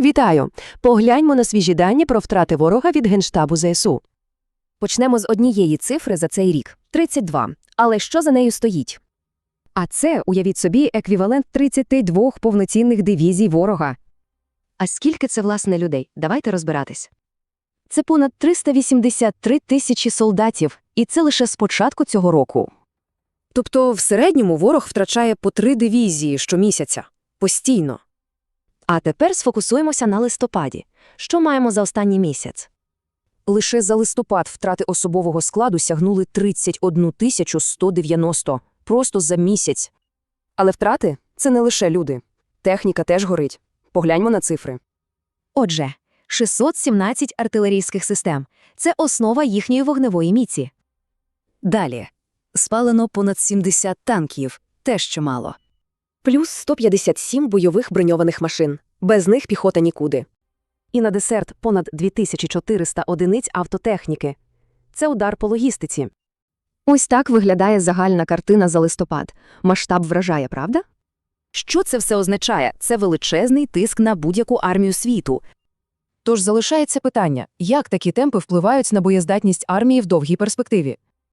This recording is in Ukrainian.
Вітаю! Погляньмо на свіжі дані про втрати ворога від Генштабу ЗСУ. Почнемо з однієї цифри за цей рік – 32. Але що за нею стоїть? А це, уявіть собі, еквівалент 32 повноцінних дивізій ворога. А скільки це, власне, людей? Давайте розбиратись. Це понад 383 тисячі солдатів, і це лише з початку цього року. Тобто в середньому ворог втрачає по три дивізії щомісяця. Постійно. А тепер сфокусуємося на листопаді. Що маємо за останній місяць? Лише за листопад втрати особового складу сягнули 31 тисячу 190. Просто за місяць. Але втрати – це не лише люди. Техніка теж горить. Погляньмо на цифри. Отже, 617 артилерійських систем – це основа їхньої вогневої міці. Далі. Спалено понад 70 танків. Теж чимало. Плюс 157 бойових броньованих машин. Без них піхота нікуди. І на десерт понад 2400 одиниць автотехніки. Це удар по логістиці. Ось так виглядає загальна картина за листопад. Масштаб вражає, правда? Що це все означає? Це величезний тиск на будь-яку армію світу. Тож залишається питання, як такі темпи впливають на боєздатність армії в довгій перспективі?